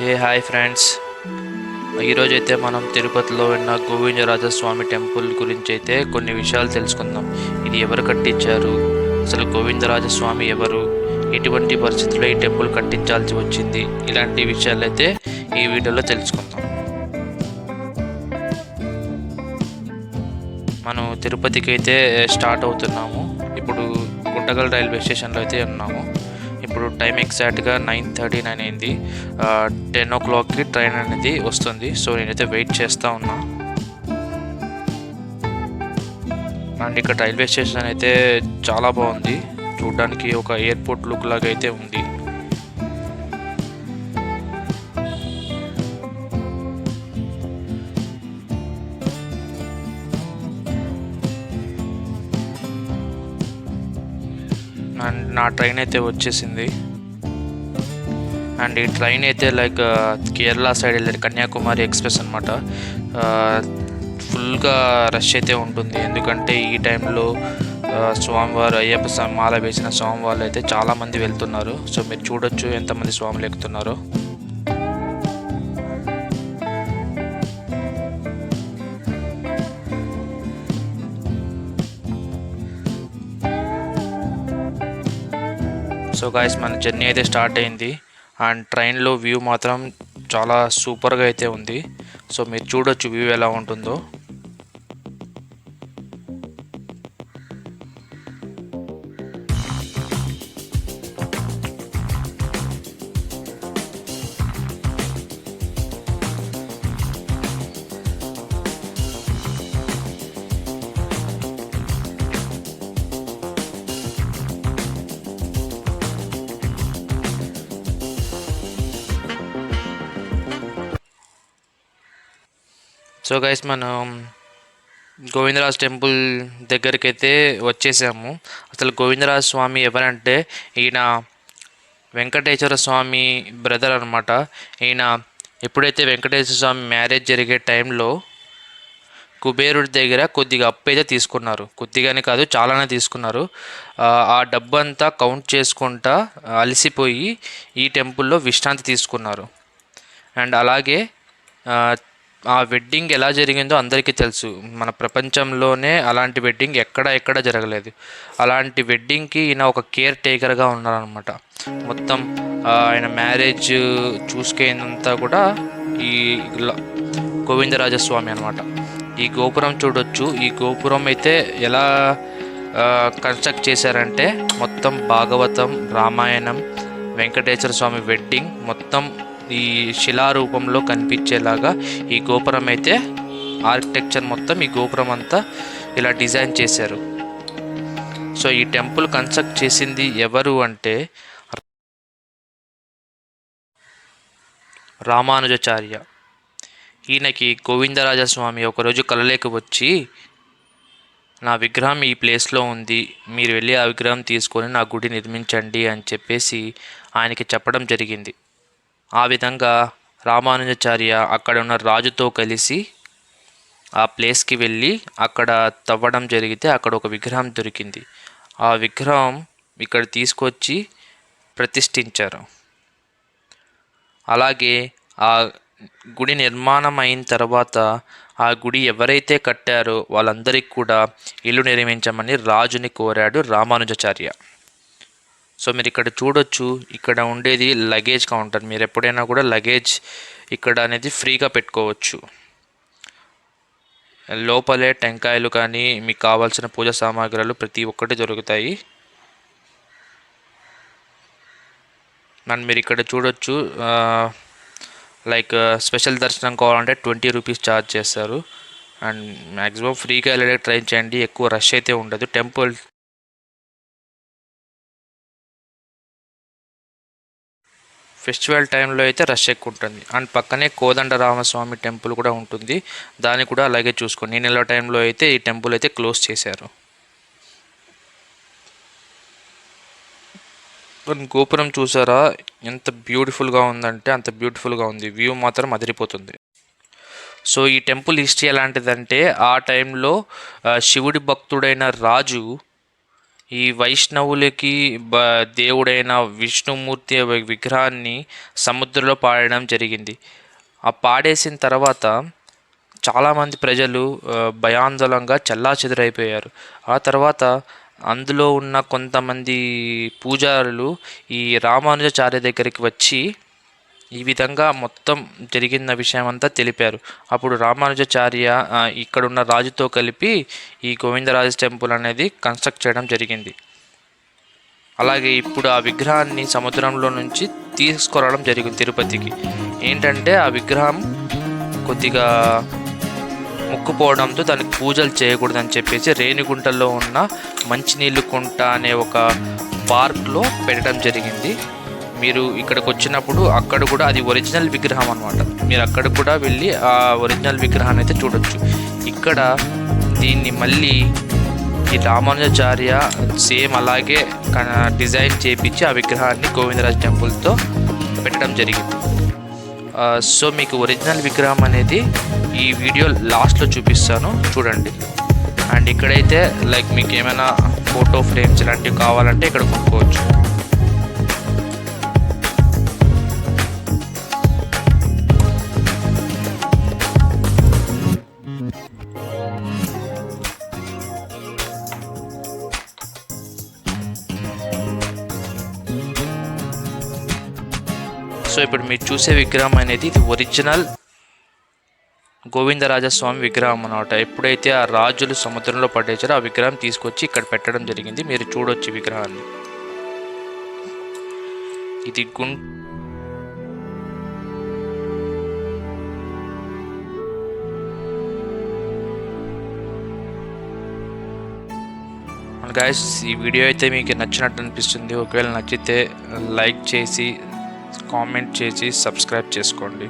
Hey hi friends ఈరోజు అయితే మనం తిరుపతిలో ఉన్న గోవిందరాజస్వామి టెంపుల్ గురించి అయితే కొన్ని విషయాలు తెలుసుకుందాం. ఇది ఎవరు కట్టించారు? అసలు గోవిందరాజస్వామి ఎవరు? ఎటువంటి పరిస్థితుల్లో ఈ టెంపుల్ కట్టించాల్సి వచ్చింది? ఇలాంటి విషయాలు అయితే ఈ వీడియోలో తెలుసుకుందాం. మనం తిరుపతికి అయితే స్టార్ట్ అవుతున్నాము. ఇప్పుడు గుంటగల్ రైల్వే స్టేషన్లో అయితే ఉన్నాము. ఇప్పుడు టైం ఎగ్జాక్ట్గా నైన్ థర్టీ నైన్ అయింది టెన్ ఓ క్లాక్కి ట్రైన్ అనేది వస్తుంది. సో నేనైతే వెయిట్ చేస్తూ ఉన్నా. అండ్ ఇక్కడ రైల్వే స్టేషన్ అయితే చాలా బాగుంది. చూడడానికి ఒక ఎయిర్పోర్ట్ లుక్ లాగా అయితే ఉంది. అండ్ నా ట్రైన్ అయితే వచ్చేసింది. అండ్ ఈ ట్రైన్ అయితే లైక్ కేరళ సైడ్ వెళ్ళేది కన్యాకుమారి ఎక్స్ప్రెస్ అనమాట ఫుల్గా రష్ అయితే ఉంటుంది. ఎందుకంటే ఈ టైంలో స్వామివారు అయ్యప్ప స్వామి మాల వేసిన స్వామివారు అయితే చాలామంది వెళ్తున్నారు. సో మీరు చూడొచ్చు ఎంతమంది స్వాములు ఎక్కుతున్నారో. సో గాయస్ మన జర్నీ అయితే స్టార్ట్ అయింది. అండ్ ట్రైన్లో వ్యూ మాత్రం చాలా సూపర్గా అయితే ఉంది. సో మీరు చూడొచ్చు వ్యూ ఎలా ఉంటుందో. సో గైస్ మనం గోవిందరాజ్ టెంపుల్ దగ్గరికి అయితే వచ్చేసాము. అసలు గోవిందరాజ్ స్వామి ఎవరంటే ఈయన వెంకటేశ్వర స్వామి బ్రదర్ అనమాట ఈయన ఎప్పుడైతే వెంకటేశ్వర స్వామి మ్యారేజ్ జరిగే టైంలో కుబేరుడి దగ్గర కొద్దిగా అప్పు అయితే తీసుకున్నారు. కొద్దిగానే కాదు చాలానే తీసుకున్నారు. ఆ, ఆ డబ్బు అంతా కౌంట్ చేసుకుంటా అలసిపోయి ఈ టెంపుల్లో విశ్రాంతి తీసుకున్నారు. అండ్ అలాగే ఆ, వెడ్డింగ్ ఎలా జరిగిందో అందరికీ తెలుసు. మన ప్రపంచంలోనే అలాంటి వెడ్డింగ్ ఎక్కడ ఎక్కడ జరగలేదు. అలాంటి వెడ్డింగ్కి ఈయన ఒక కేర్ టేకర్గా ఉన్నారనమాట మొత్తం ఆయన మ్యారేజ్ చూసుకేందంతా కూడా ఈ ల- గోవిందరాజస్వామి అనమాట ఈ గోపురం చూడొచ్చు. ఈ గోపురం అయితే ఎలా కన్స్ట్రక్ట్ చేశారంటే మొత్తం భాగవతం రామాయణం వెంకటేశ్వర స్వామి వెడ్డింగ్ మొత్తం ఈ శిలారూపంలో కనిపించేలాగా ఈ గోపురం అయితే ఆర్కిటెక్చర్ మొత్తం ఈ గోపురం అంతా ఇలా డిజైన్ చేశారు. సో ఈ టెంపుల్ కన్స్ట్రక్ట్ చేసింది ఎవరు అంటే రామానుజాచార్య. ఈయనకి గోవిందరాజస్వామి ఒకరోజు కలలేకి వచ్చి నా విగ్రహం ఈ ప్లేస్లో ఉంది మీరు వెళ్ళి ఆ విగ్రహం తీసుకొని నా గుడి నిర్మించండి అని చెప్పేసి ఆయనకి చెప్పడం జరిగింది. ఆ విధంగా రామానుజాచార్య అక్కడ ఉన్న రాజుతో కలిసి ఆ ప్లేస్కి వెళ్ళి అక్కడ తవ్వడం జరిగితే అక్కడ ఒక విగ్రహం దొరికింది. ఆ విగ్రహం ఇక్కడ తీసుకొచ్చి ప్రతిష్ఠించారు. అలాగే ఆ గుడి నిర్మాణం అయిన తర్వాత ఆ గుడి ఎవరైతే కట్టారో వాళ్ళందరికీ కూడా ఇల్లు నిర్మించమని రాజుని కోరాడు రామానుజాచార్య. సో మీరు ఇక్కడ చూడొచ్చు ఇక్కడ ఉండేది లగేజ్ కౌంటర్ మీరు ఎప్పుడైనా కూడా లగేజ్ ఇక్కడ అనేది ఫ్రీగా పెట్టుకోవచ్చు. లోపలే టెంకాయలు కానీ మీకు కావాల్సిన పూజ సామాగ్రులు ప్రతి ఒక్కటి దొరుకుతాయి. అండ్ మీరు ఇక్కడ చూడొచ్చు లైక్ స్పెషల్ దర్శనం కావాలంటే ట్వంటీ రూపీస్ ఛార్జ్ చేస్తారు. అండ్ మ్యాక్సిమం ఫ్రీగా వెళ్ళడానికి ట్రై చేయండి ఎక్కువ రష్ అయితే ఉండదు. టెంపుల్ ఫెస్టివల్ టైంలో అయితే రష్ ఎక్కువ ఉంటుంది అండ్ పక్కనే కోదండరామస్వామి టెంపుల్ కూడా ఉంటుంది. దాన్ని కూడా అలాగే చూసుకోండి. ఈ నెల టైంలో అయితే ఈ టెంపుల్ అయితే క్లోజ్ చేశారు. గోపురం చూసారా? ఎంత బ్యూటిఫుల్గా ఉందంటే అంత బ్యూటిఫుల్గా ఉంది. వ్యూ మాత్రం అదిరిపోతుంది. సో ఈ టెంపుల్ హిస్టరీ ఎలాంటిదంటే ఆ టైంలో శివుడి భక్తుడైన రాజు ఈ వైష్ణవులకి బ దేవుడైన విష్ణుమూర్తి విగ్రహాన్ని సముద్రంలో పాడడం జరిగింది. ఆ పాడేసిన తర్వాత చాలామంది ప్రజలు భయాందోళంగా భయాందోళనగా ఆ తర్వాత అందులో ఉన్న కొంతమంది పూజారులు ఈ రామానుజాచార్య దగ్గరికి వచ్చి ఈ విధంగా మొత్తం జరిగిన విషయం అంతా తెలిపారు. అప్పుడు రామానుజాచార్య ఇక్కడున్న రాజుతో కలిపి ఈ గోవిందరాజు టెంపుల్ అనేది కన్స్ట్రక్ట్ చేయడం జరిగింది. అలాగే ఇప్పుడు ఆ విగ్రహాన్ని సముద్రంలో నుంచి తీసుకురావడం జరిగింది తిరుపతికి. ఏంటంటే ఆ విగ్రహం కొద్దిగా ముక్కుపోవడంతో దానికి పూజలు చేయకూడదని చెప్పేసి రేణిగుంటలో ఉన్న మంచినీళ్ళు కుంట అనే ఒక పార్క్లో పెట్టడం జరిగింది. మీరు ఇక్కడికి వచ్చినప్పుడు అక్కడ కూడా అది ఒరిజినల్ విగ్రహం అనమాట మీరు అక్కడ కూడా వెళ్ళి ఆ ఒరిజినల్ విగ్రహాన్ని అయితే చూడొచ్చు. ఇక్కడ దీన్ని మళ్ళీ ఈ రామానుజాచార్య సేమ్ అలాగే డిజైన్ చేపించి ఆ విగ్రహాన్ని గోవిందరాజ్ టెంపుల్తో పెట్టడం జరిగింది. సో మీకు ఒరిజినల్ విగ్రహం అనేది ఈ వీడియో లాస్ట్లో చూపిస్తాను. చూడండి. అండ్ ఇక్కడైతే లైక్ మీకు ఏమైనా ఫోటో ఫ్రేమ్స్ ఇలాంటివి కావాలంటే ఇక్కడ కొనుక్కోవచ్చు. ఇప్పుడు మీరు చూసే విగ్రహం అనేది ఇది ఒరిజినల్ గోవిందరాజస్వామి విగ్రహం అనమాట ఎప్పుడైతే ఆ రాజులు సముద్రంలో పడేసారో ఆ విగ్రహం తీసుకొచ్చి ఇక్కడ పెట్టడం జరిగింది. మీరు చూడొచ్చు విగ్రహాన్ని. ఇది గుం గాయస్ ఈ వీడియో అయితే మీకు నచ్చినట్టు అనిపిస్తుంది. ఒకవేళ నచ్చితే లైక్ చేసి కామెంట్ చేసి సబ్స్క్రైబ్ చేసుకోండి.